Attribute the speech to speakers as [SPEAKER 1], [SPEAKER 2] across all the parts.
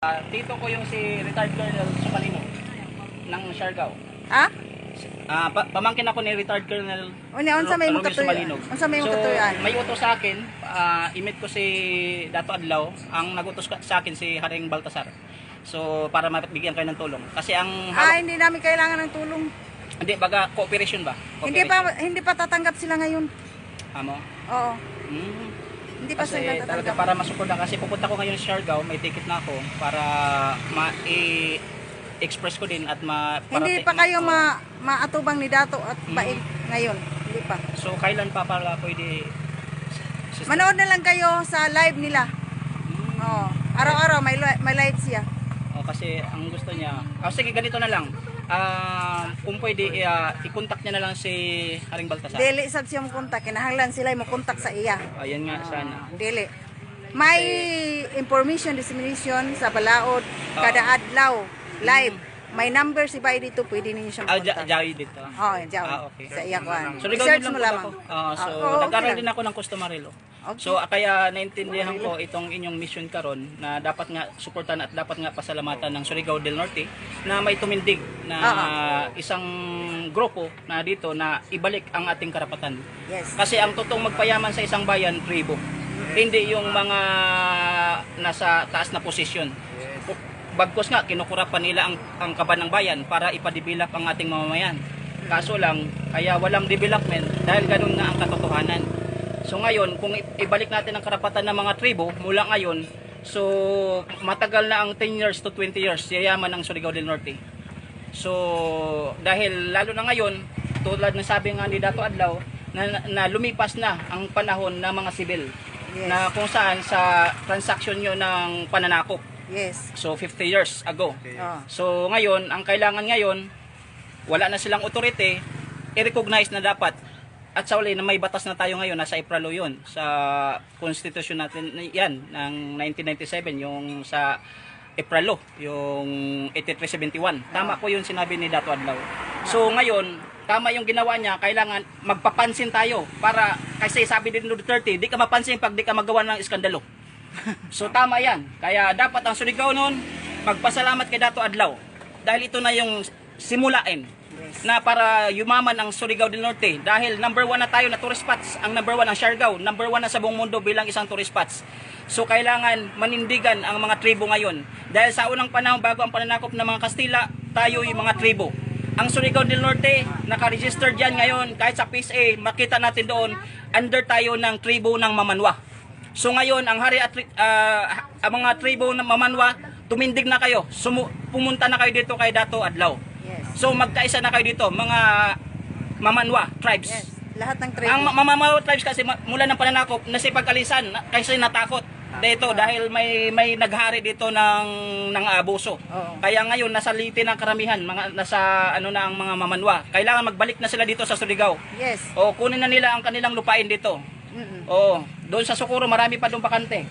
[SPEAKER 1] Ah, tito ko yung si retired colonel Sumalino ng Siargao.
[SPEAKER 2] Ha?
[SPEAKER 1] Ah, pa- pamangkin ako ni retired colonel
[SPEAKER 2] Unya, unsa may makatuy-
[SPEAKER 1] Sumalino.
[SPEAKER 2] unsa may
[SPEAKER 1] so,
[SPEAKER 2] makatuyan?
[SPEAKER 1] may utos sa akin, ah, imit ko si Dato Adlaw, ang nagutos sa akin si Haring Baltasar. So, para mabigyan kayo ng tulong. Kasi ang
[SPEAKER 2] Ah, hindi namin kailangan ng tulong.
[SPEAKER 1] hindi, baga, cooperation ba?
[SPEAKER 2] Hindi pa hindi pa tatanggap sila ngayon.
[SPEAKER 1] Amo?
[SPEAKER 2] Oo.
[SPEAKER 1] Hmm.
[SPEAKER 2] Hindi pa
[SPEAKER 1] Kasi
[SPEAKER 2] sila
[SPEAKER 1] talaga
[SPEAKER 2] tatanggap.
[SPEAKER 1] para masuporta kasi pupunta ko ngayon sa Siargao, may ticket na ako para ma i express ko din at ma
[SPEAKER 2] Hindi
[SPEAKER 1] parating-
[SPEAKER 2] pa kayo ma maatubang ni Dato at
[SPEAKER 1] Mm.
[SPEAKER 2] Baig ngayon. Hindi pa.
[SPEAKER 1] So kailan pa para pwede Sister?
[SPEAKER 2] Manood na lang kayo sa live nila.
[SPEAKER 1] Hmm.
[SPEAKER 2] Oo. Araw-araw may li- may live siya.
[SPEAKER 1] Oh, kasi ang gusto niya. Oh, sige, ganito na lang. Ah, kung pwede ah, i-contact niya na lang si Haring Baltasar.
[SPEAKER 2] Dili sad siya mo kontak, kinahanglan sila mo kontak sa iya.
[SPEAKER 1] Ayan nga sana.
[SPEAKER 2] Dili. May information dissemination sa Balaod
[SPEAKER 1] Ah.
[SPEAKER 2] kada adlaw live. May number si Bay dito, pwede ninyo siyang
[SPEAKER 1] Ah, ja-
[SPEAKER 2] kontak.
[SPEAKER 1] Jawi dito.
[SPEAKER 2] Oo, oh, diyan.
[SPEAKER 1] Ah, okay.
[SPEAKER 2] Sa iya kuan.
[SPEAKER 1] So, ligaw
[SPEAKER 2] Search
[SPEAKER 1] din lang
[SPEAKER 2] mo lamang.
[SPEAKER 1] ako. Ah, so,
[SPEAKER 2] Ah, oo, okay
[SPEAKER 1] din ako ng customarilo.
[SPEAKER 2] Okay.
[SPEAKER 1] So, ah, kaya naintindihan ko itong inyong mission karon na dapat nga suportan at dapat nga pasalamatan ng Surigao del Norte na may tumindig na
[SPEAKER 2] Ah,
[SPEAKER 1] isang grupo na dito na ibalik ang ating karapatan.
[SPEAKER 2] Yes.
[SPEAKER 1] Kasi ang totoong magpayaman sa isang bayan, tribo. Hindi yung mga nasa taas na posisyon. Bagkos nga, kinukurapan nila ang, ang kaban ng bayan para ipadibilap ang ating mamamayan. Kaso lang, kaya walang development dahil ganun nga ang katotohanan. So ngayon, kung ibalik natin ang karapatan ng mga tribo mula ngayon, so matagal na ang 10 years to 20 years, yayaman ng Surigao del Norte. So, dahil lalo na ngayon, tulad ng sabi nga ni Dato Adlaw, na, na lumipas na ang panahon ng mga sibil.
[SPEAKER 2] Yes.
[SPEAKER 1] Na kung saan sa transaction nyo ng pananakop.
[SPEAKER 2] Yes.
[SPEAKER 1] So, 50 years ago.
[SPEAKER 2] Oh.
[SPEAKER 1] So, ngayon, ang kailangan ngayon, wala na silang authority, i-recognize na dapat. At sa uli, na may batas na tayo ngayon, nasa Ipralo yun, sa constitution natin, yan, ng 1997, yung sa Ipralo, yung 8371. Tama ko yun sinabi ni Dato Adlaw. So, ngayon, tama yung ginawa niya, kailangan magpapansin tayo para, kasi sabi din Duterte, di ka mapansin pag di ka magawa ng iskandalo. So tama yan. Kaya dapat ang Surigao noon, magpasalamat kay Dato Adlaw. Dahil ito na yung simulain na para yumaman ang Surigao del Norte. Dahil number one na tayo na tourist spots. Ang number one ang Siargao. Number one na sa buong mundo bilang isang tourist spots. So kailangan manindigan ang mga tribo ngayon. Dahil sa unang panahon bago ang pananakop ng mga Kastila, tayo yung mga tribo. Ang Surigao del Norte, nakaregister dyan ngayon, kahit sa PSA, makita natin doon, under tayo ng tribo ng Mamanwa. So ngayon, ang hari at ah, ang mga tribo ng Mamanwa, tumindig na kayo. Sumu- pumunta na kayo dito kay Dato Adlaw. So magkaisa na kayo dito, mga Mamanwa tribes.
[SPEAKER 2] Yes. Lahat ng tribo.
[SPEAKER 1] Ang Ma- Mamanwa tribes kasi mula ng pananakop, nasipagkalisan na- kasi natakot. Dito dahil may may naghari dito ng ng abuso.
[SPEAKER 2] Oo.
[SPEAKER 1] Kaya ngayon nasa litin ng karamihan, mga nasa ano na ang mga mamanwa. Kailangan magbalik na sila dito sa Surigao.
[SPEAKER 2] Yes.
[SPEAKER 1] O kunin na nila ang kanilang lupain dito.
[SPEAKER 2] Mm-mm.
[SPEAKER 1] Oo, doon sa Sukuro marami pa doon bakante.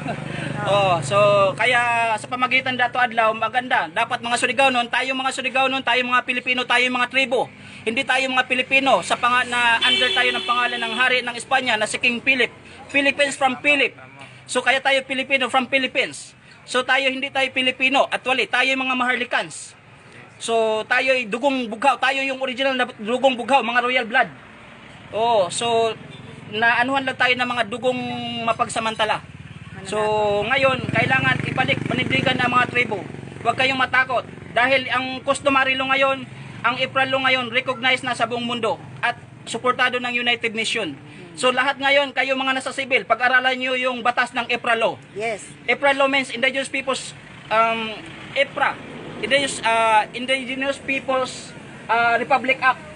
[SPEAKER 1] oh, so kaya sa pamagitan dato adlaw maganda. Dapat mga Surigao noon, tayo mga Surigao noon, tayo mga Pilipino, tayo mga tribo. Hindi tayo mga Pilipino sa panga na under tayo ng pangalan ng hari ng Espanya na si King Philip. Philippines from Philip. So kaya tayo Pilipino from Philippines. So tayo hindi tayo Pilipino. Actually, tayo mga Maharlikans. So tayo ay dugong bughaw, tayo yung original na dugong bughaw, mga royal blood. Oh, so naanuhan lang tayo ng mga dugong mapagsamantala. So ngayon, kailangan ibalik panindigan ng mga tribo. Huwag kayong matakot dahil ang customary law ngayon, ang April law ngayon recognized na sa buong mundo at suportado ng United Nation. So lahat ngayon, kayo mga nasa civil, pag-aralan niyo yung batas ng April law.
[SPEAKER 2] Yes.
[SPEAKER 1] EPRA law means Indigenous Peoples um, EPRA Indigenous, uh, Indigenous Peoples uh, Republic Act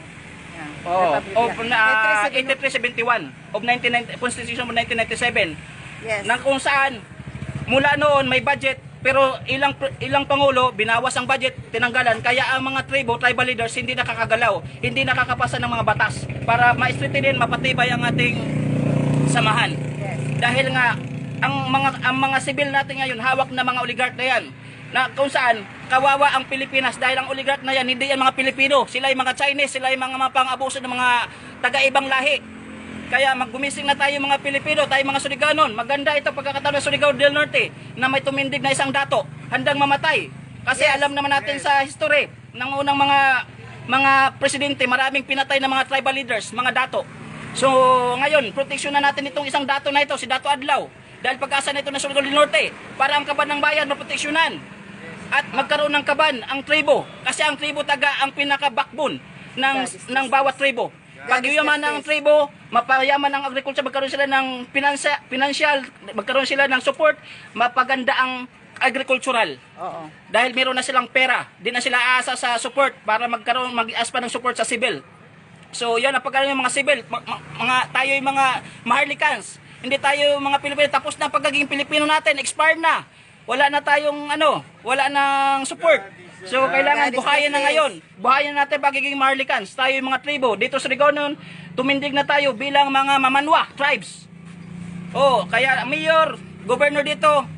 [SPEAKER 2] Yeah.
[SPEAKER 1] oh,
[SPEAKER 2] Republic
[SPEAKER 1] of uh,
[SPEAKER 2] 8371.
[SPEAKER 1] 8371 of 1990, Constitution of 1997
[SPEAKER 2] Yes.
[SPEAKER 1] na kung saan mula noon may budget pero ilang ilang pangulo binawas ang budget tinanggalan. Kaya ang mga tribo tribal leaders hindi nakakagalaw hindi nakakapasa ng mga batas para ma-strengthen mapatibay ang ating samahan.
[SPEAKER 2] Yes.
[SPEAKER 1] dahil nga ang mga ang mga sibil natin ngayon hawak na mga oligarch na yan. Na kung saan kawawa ang Pilipinas dahil ang oligarch na yan hindi yan mga Pilipino. Sila yung mga Chinese sila yung mga, mga pang-abuso ng mga taga-ibang lahi Kaya maggumising na tayo mga Pilipino, tayo mga Suriganon. Maganda ito pagkakataon ng Surigao del Norte na may tumindig na isang dato, handang mamatay. Kasi
[SPEAKER 2] Yes.
[SPEAKER 1] alam naman natin sa history ng unang mga mga presidente, maraming pinatay ng mga tribal leaders, mga dato. So, ngayon, proteksyon na natin itong isang dato na ito, si Dato Adlaw. Dahil pag-asa na ito ng Surigao del Norte, para ang kaban ng bayan maproteksyonan. At magkaroon ng kaban ang tribo. Kasi ang tribo taga ang pinaka-backbone ng, ng bawat tribo. Pag
[SPEAKER 2] God is
[SPEAKER 1] yumaman ng tribo, mapayaman ng agriculture, magkaroon sila ng pinansa, financial, magkaroon sila ng support, mapaganda ang agricultural.
[SPEAKER 2] Oo.
[SPEAKER 1] Dahil meron na silang pera, di na sila aasa sa support para magkaroon, mag-aas pa ng support sa civil. So, yun ang pagkaroon ng mga civil, mga, tayo yung mga Maharlikans. Hindi tayo mga Pilipino, tapos na pagiging Pilipino natin, expired na. Wala na tayong ano, wala nang support. So, kailangan buhayin na ngayon. Buhayin natin pagiging Maharlikans. Tayo yung mga tribo. Dito sa Rigonon, tumindig na tayo bilang mga Mamanwa tribes. Oh, kaya mayor, governor dito,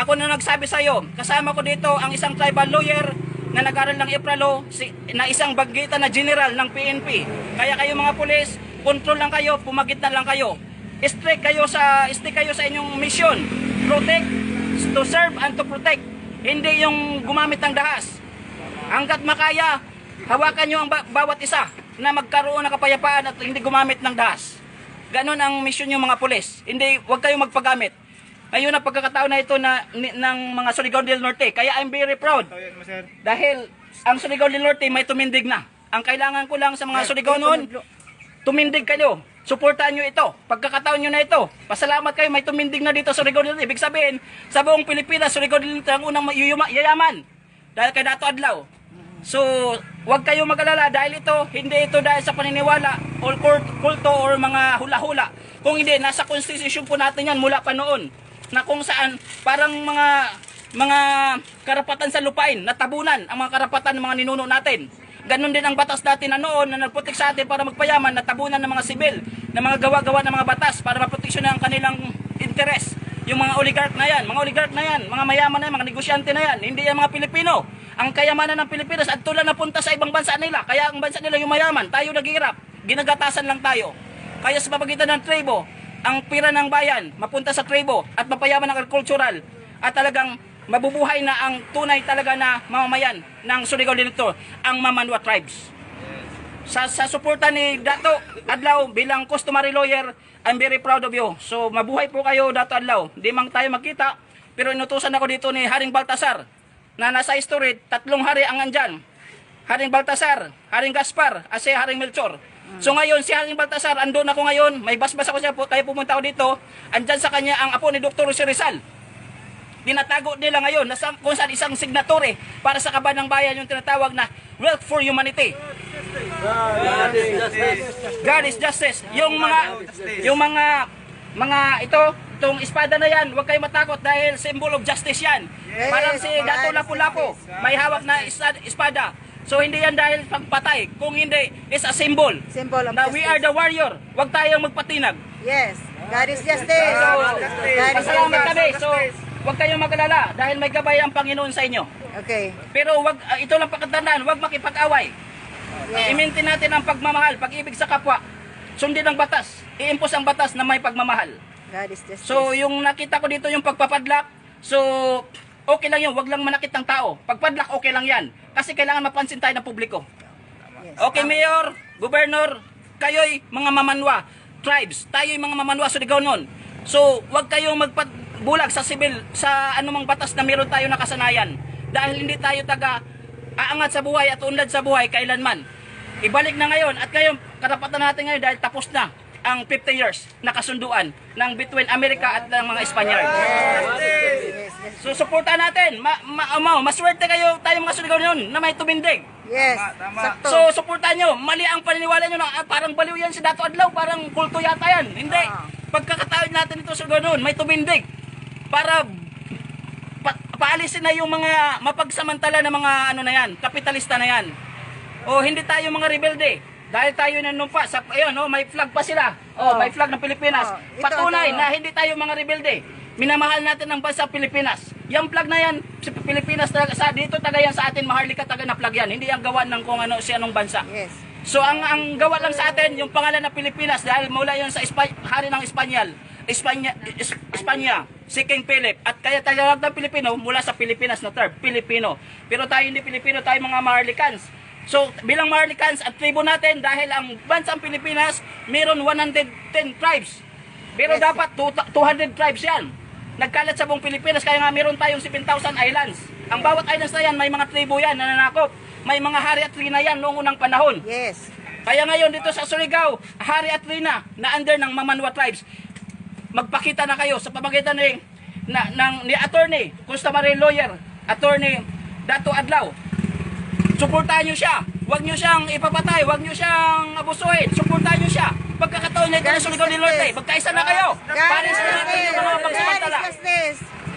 [SPEAKER 1] ako na nagsabi sa iyo, kasama ko dito ang isang tribal lawyer na nag-aral ng Ipralo, si, na isang bagita na general ng PNP. Kaya kayo mga pulis, control lang kayo, pumagitan lang kayo. Strict kayo sa stick kayo sa inyong mission. Protect, to serve and to protect. Hindi yung gumamit ng dahas. Hanggat makaya, hawakan nyo ang ba- bawat isa na magkaroon ng kapayapaan at hindi gumamit ng dahas. Ganon ang mission yung mga pulis. Hindi, huwag kayong magpagamit. Ngayon ang pagkakataon na ito na, ni- ng mga Surigao del Norte. Kaya I'm very proud. Dahil ang Surigao del Norte may tumindig na. Ang kailangan ko lang sa mga Surigao noon, tumindig kayo. Suportahan nyo ito. Pagkakataon nyo na ito. Pasalamat kayo, may tumindig na dito sa Norte. Ibig sabihin, sa buong Pilipinas, Surigao del Norte ang unang yayaman. Dahil kay Dato Adlaw. So, huwag kayong mag-alala dahil ito, hindi ito dahil sa paniniwala or kulto or mga hula-hula. Kung hindi, nasa constitution po natin yan mula pa noon. Na kung saan, parang mga mga karapatan sa lupain, natabunan ang mga karapatan ng mga ninuno natin. Ganon din ang batas natin na noon na nagprotek sa atin para magpayaman, natabunan ng mga sibil, ng mga gawa-gawa ng mga batas para maproteksyonan ang kanilang interes. Yung mga oligarch na yan, mga oligarch na yan, mga mayaman na yan, mga negosyante na yan, hindi yan mga Pilipino. Ang kayamanan ng Pilipinas at tulad na punta sa ibang bansa nila, kaya ang bansa nila yung mayaman, tayo naghihirap, ginagatasan lang tayo. Kaya sa papagitan ng tribo, ang pira ng bayan mapunta sa tribo at mapayaman ng agricultural at talagang mabubuhay na ang tunay talaga na mamamayan ng Surigao del Norte, ang Mamanwa tribes sa sa suporta ni Dato Adlaw bilang customary lawyer, I'm very proud of you. So mabuhay po kayo Dato Adlaw. Di man tayo magkita, pero inutusan ako dito ni Haring Baltasar na nasa history, tatlong hari ang andyan. Haring Baltasar, Haring Gaspar, at si Haring Melchor. So ngayon, si Haring Baltasar, andun ako ngayon, may basbas ako siya, po, kaya pumunta ako dito, andyan sa kanya ang apo ni Dr. Jose Rizal tinatago nila ngayon na sa, kung saan isang signatory para sa kaban ng bayan yung tinatawag na Wealth for Humanity. God is justice. Yung mga yung mga mga ito, itong espada na yan, huwag kayong matakot dahil symbol of justice yan. Parang si Dato Lapu-Lapu, may hawak na espada. So hindi yan dahil pagpatay, kung hindi, is a symbol.
[SPEAKER 2] Symbol of
[SPEAKER 1] Na we are
[SPEAKER 2] justice.
[SPEAKER 1] the warrior. Huwag tayong magpatinag.
[SPEAKER 2] Yes. God is justice.
[SPEAKER 1] So,
[SPEAKER 2] God is
[SPEAKER 1] pasalamat kami.
[SPEAKER 2] justice.
[SPEAKER 1] So, huwag kayong mag-alala dahil may gabay ang Panginoon sa inyo.
[SPEAKER 2] Okay.
[SPEAKER 1] Pero wag ah, ito lang pakatandaan, wag makipag-away.
[SPEAKER 2] Yes.
[SPEAKER 1] I-maintain natin ang pagmamahal, pag-ibig sa kapwa. Sundin ang batas. I-impose ang batas na may pagmamahal.
[SPEAKER 2] God is justice.
[SPEAKER 1] So, yung nakita ko dito yung pagpapadlak, so okay lang yun, wag lang manakit ng tao. Pagpadlak, okay lang yan. Kasi kailangan mapansin tayo ng publiko.
[SPEAKER 2] yes.
[SPEAKER 1] Okay, Mayor, Governor, kayo'y mga mamanwa, tribes, tayo'y mga mamanwa sa Surigao noon. So, wag kayong magpabulag sa sibil, sa anumang batas na meron tayo nakasanayan. Dahil hindi tayo taga aangat sa buhay at unlad sa buhay kailanman. Ibalik na ngayon at ngayon, karapatan natin ngayon dahil tapos na ang 50 years na kasunduan ng between Amerika at ng mga Espanyol. So, suportahan natin. Ma, ma, ma, maswerte kayo tayo mga Surigao noon na may tumindig.
[SPEAKER 2] Yes. Sakto.
[SPEAKER 1] So, suportahan nyo. Mali ang paniniwala nyo na ah, parang baliw yan si Dato Adlaw, parang kulto yata yan. Hindi.
[SPEAKER 2] Ah.
[SPEAKER 1] Pagkakataon natin ito sa ganun, may tumindig. Para pa, paalisin na yung mga mapagsamantala na mga ano na yan, kapitalista na yan. O hindi tayo mga rebelde. Dahil tayo nanumpa sa ayun, no, may flag pa sila.
[SPEAKER 2] Oh.
[SPEAKER 1] Oh, may flag ng Pilipinas.
[SPEAKER 2] Oh, ito,
[SPEAKER 1] Patunay
[SPEAKER 2] ito.
[SPEAKER 1] na hindi tayo mga rebelde. Minamahal natin ang bansa Pilipinas. Yung flag na yan, sa Pilipinas talaga, sa dito taga yan sa atin, Maharlika taga na flag yan. Hindi ang gawa ng kung ano si anong bansa.
[SPEAKER 2] Yes.
[SPEAKER 1] So ang ang gawa lang sa atin yung pangalan na Pilipinas dahil mula yon sa Espa- hari ng Espanyol, Espanya, Es- Espanya, si King Philip. At kaya tayo ng Pilipino mula sa Pilipinas na term, Pilipino. Pero tayo hindi Pilipino, tayo mga Marlicans. So bilang Marlicans at tribo natin dahil ang bansang Pilipinas meron 110 tribes. Pero
[SPEAKER 2] Yes.
[SPEAKER 1] dapat two- 200 tribes yan. Nagkalat sa buong Pilipinas kaya nga meron tayong 7,000 islands. Ang bawat islands na yan may mga tribo yan na nanakop. May mga hari at rina yan noong unang panahon.
[SPEAKER 2] Yes.
[SPEAKER 1] Kaya ngayon dito sa Surigao, Hari at Rina na under ng Mamanwa tribes, magpakita na kayo sa pamagitan ni na, ng ni attorney, customary lawyer, attorney Dato Adlaw. Suportahan niyo siya. Huwag niyo siyang ipapatay, huwag niyo siyang abusuhin. Suportahan niyo siya. Pagkakataon niya ito sa del Norte,
[SPEAKER 2] justice.
[SPEAKER 1] magkaisa na kayo. Pares na natin yung mga pagsamantala.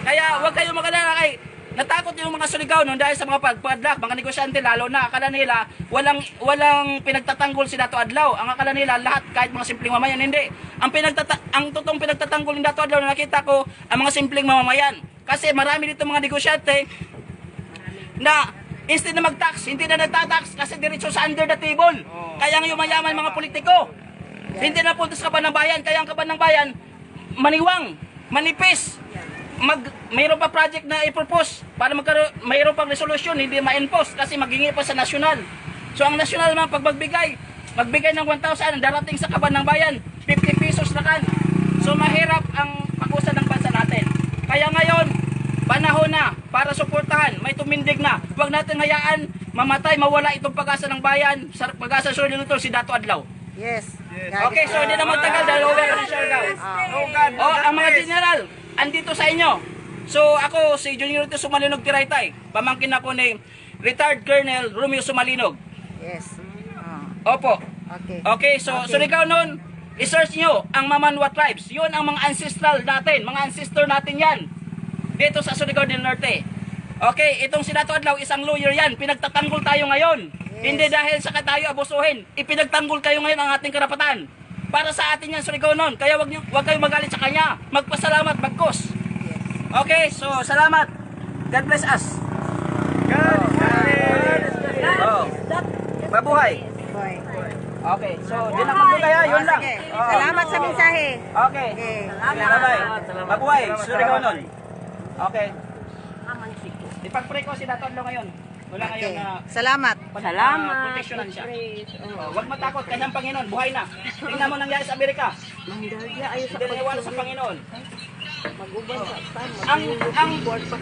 [SPEAKER 1] Kaya huwag kayong magalala kay Natakot yung mga Surigao noon dahil sa mga pagpadlak, mga negosyante lalo na akala nila walang walang pinagtatanggol si Dato Adlaw. Ang akala nila lahat kahit mga simpleng mamayan hindi. Ang pinagtata ang totoong pinagtatanggol ni Dato Adlaw na nakita ko ang mga simpleng mamamayan. Kasi marami dito mga negosyante na instead na mag-tax, hindi na nagtatax kasi diretso sa under the table. Kaya ang yumayaman mga politiko. Hindi na punta sa kaban ng bayan, kaya ang kaban ng bayan maniwang, manipis. Mag mayroon pa project na i-propose para magkaroon mayroon pang resolution hindi ma-enforce kasi maghingi pa sa national. So ang national man pag magbigay, magbigay ng 1,000 ang darating sa kaban ng bayan, 50 pesos na kan. So mahirap ang pakusan ng bansa natin. Kaya ngayon, panahon na para suportahan, may tumindig na. Huwag natin hayaan mamatay, mawala itong pag-asa ng bayan, sa pag-asa sa nito si Dato Adlaw.
[SPEAKER 2] Yes. God
[SPEAKER 1] Okay, so hindi na magtagal dahil over na siya daw. Oh, ang mga general, andito sa inyo. So ako si Junior Tito Sumalinog Tiraytay. Pamangkin ako ni retired Colonel Romeo Sumalinog.
[SPEAKER 2] Yes. Oh,
[SPEAKER 1] Opo.
[SPEAKER 2] okay.
[SPEAKER 1] Okay, so
[SPEAKER 2] Okay.
[SPEAKER 1] so ikaw noon, i-search nyo ang Mamanwa tribes. Yun ang mga ancestral natin, mga ancestor natin yan. Dito sa Surigao del Norte. Okay, itong si Dato Adlaw, isang lawyer yan. Pinagtatanggol tayo ngayon.
[SPEAKER 2] Yes.
[SPEAKER 1] Hindi dahil sa tayo abusuhin. Ipinagtanggol kayo ngayon ang ating karapatan. Para sa atin yan, Surigao noon. Kaya wag, nyo, wag kayong magalit sa kanya. Magpasalamat, magkos. Okay, so salamat. God bless us. Oh. Mabuhay.
[SPEAKER 2] Boy.
[SPEAKER 1] Okay, so din ang magbigay ha, yun
[SPEAKER 2] Oh,
[SPEAKER 1] lang. Oo.
[SPEAKER 2] Salamat sa mensahe.
[SPEAKER 1] Okay.
[SPEAKER 2] Okay.
[SPEAKER 1] Bye-bye. Mabuhay. Surigao nun. Okay. Ipag-pray ko si Dato Adlaw ngayon. Wala
[SPEAKER 2] Okay.
[SPEAKER 1] na
[SPEAKER 2] Salamat.
[SPEAKER 1] Salamat. proteksyonan siya. Oh, Huwag matakot, kanyang Panginoon, buhay na. Tingnan mo nangyari sa Amerika. Hindi na iwala sa Panginoon. Ang, ang,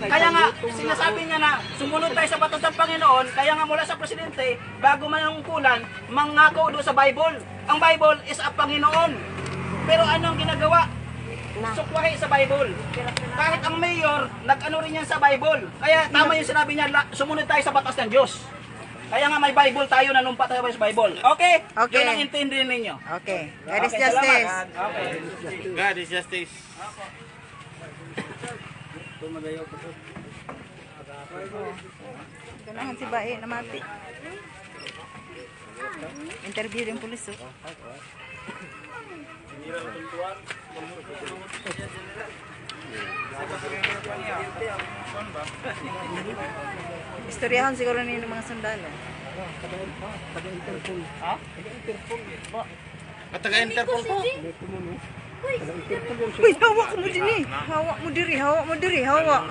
[SPEAKER 1] kaya nga, sinasabi niya na sumunod tayo sa batas ng Panginoon, kaya nga mula sa presidente, bago man ang kulan, mangako doon sa Bible. Ang Bible is a Panginoon. Pero anong ginagawa? Sukwahi sa Bible. Kahit ang mayor, nag-ano rin yan sa Bible. Kaya tama yung sinabi niya, sumunod tayo sa batas ng Diyos. Kaya nga may Bible tayo, nanumpa tayo sa Bible. Okay?
[SPEAKER 2] Okay.
[SPEAKER 1] Yun ang intindihin ninyo.
[SPEAKER 2] Okay. God is
[SPEAKER 1] Okay,
[SPEAKER 2] justice.
[SPEAKER 1] salamat. Okay.
[SPEAKER 3] God is justice.
[SPEAKER 2] Ganahan si Bae na mati. Interview yung pulis. Oh. Istoryahan siguro ninyo ng mga sundalo.
[SPEAKER 3] At taga-Interpol ko.
[SPEAKER 2] Uy, hawak mo din eh. Hawak mo diri, hawak mo diri, hawak.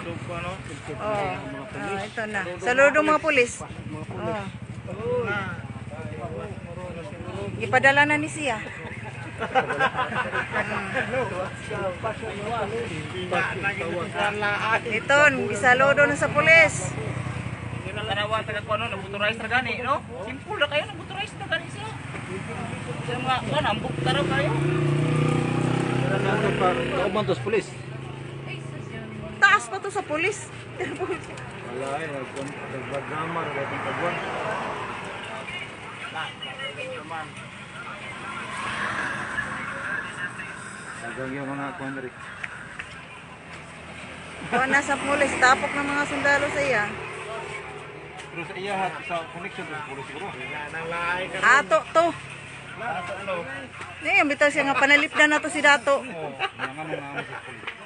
[SPEAKER 2] Oh, ah, ito na. Saludo mga pulis. Oh. Ipadala na ni siya. Ito, isaludo na sa pulis.
[SPEAKER 1] Tanawa taga ko ano, nabuturais na gani, no? Simple na kayo, nabuturais na gani sila. Sila mga, ano, ambok taraw kayo.
[SPEAKER 4] Kaubantos pulis.
[SPEAKER 2] Taas pa to sa pulis.
[SPEAKER 4] Wala eh, nagbadrama, nagbatong pagwan. Hanggang yung mga kwandarik.
[SPEAKER 2] O, nasa pulis. Tapok ng mga sundalo sa iya.
[SPEAKER 4] Pero sa iya sa connection sa pulis siguro.
[SPEAKER 2] Ato to. Eh, bitaw siya nga panalip na nato si Dato.
[SPEAKER 4] Mga nga mga amo sa pulis.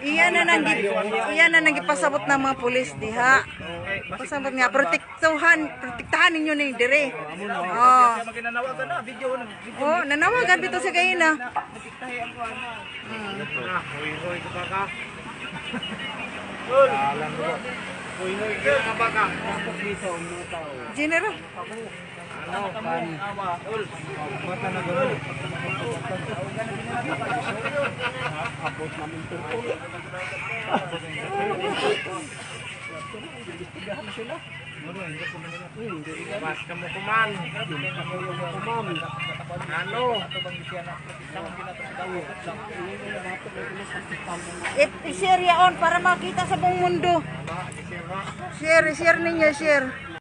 [SPEAKER 2] Iya na nang iya na nang ipasabot ng mga pulis diha. Pasabot nga protektuhan, protektahan ninyo ni dire. Oh.
[SPEAKER 1] Video
[SPEAKER 2] Oh, nanawagan bito sa kayo na.
[SPEAKER 1] Natiktahi
[SPEAKER 2] General.
[SPEAKER 4] Ano,
[SPEAKER 1] ul.
[SPEAKER 4] Mata na gano'n. Abot namin turko.
[SPEAKER 3] Mas ka mo kuman.
[SPEAKER 4] Kumam.
[SPEAKER 3] Ano?
[SPEAKER 2] I- I-share yaon para makita sa buong mundo. Share, share ninyo, share.